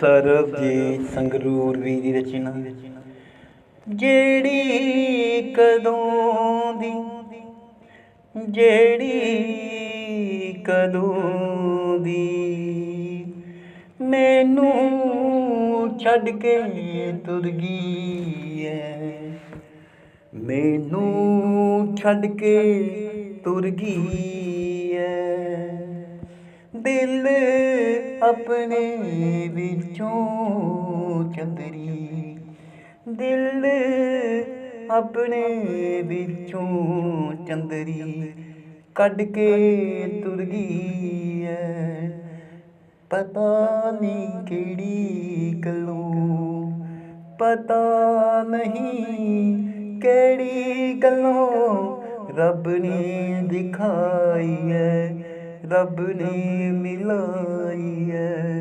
ਸਰਬਜੀਤ ਸੰਗਰੂਰ ਵੀ ਦੀ ਰਚਨਾ। ਜਿਹੜੀ ਕਦੋਂ ਦੀ, ਜਿਹੜੀ ਕਦੋਂ ਦੀ, ਮੈਨੂੰ ਛੱਡ ਕੇ ਤੁਰ ਗਈ ਐ। ਮੈਨੂੰ ਛੱਡ ਕੇ ਤੁਰ ਗਈ ਦਿਲ ਆਪਣੇ ਵਿੱਚੋਂ ਚੰਦਰੀ। ਦਿਲ ਆਪਣੇ ਵਿੱਚੋਂ ਚੰਦਰੀ ਕੱਢ ਕੇ ਤੁਰ ਗਈ ਐ। ਪਤਾ ਨਹੀਂ ਕਿਹੜੀ ਗੱਲੋਂ, ਪਤਾ ਨਹੀਂ ਕਿਹੜੀ ਗੱਲੋਂ ਰੱਬ ਨੇ ਦਿਖਾਈ ਐ। ਰੱਬ ਨੇ ਮਿਲਾਈ ਐ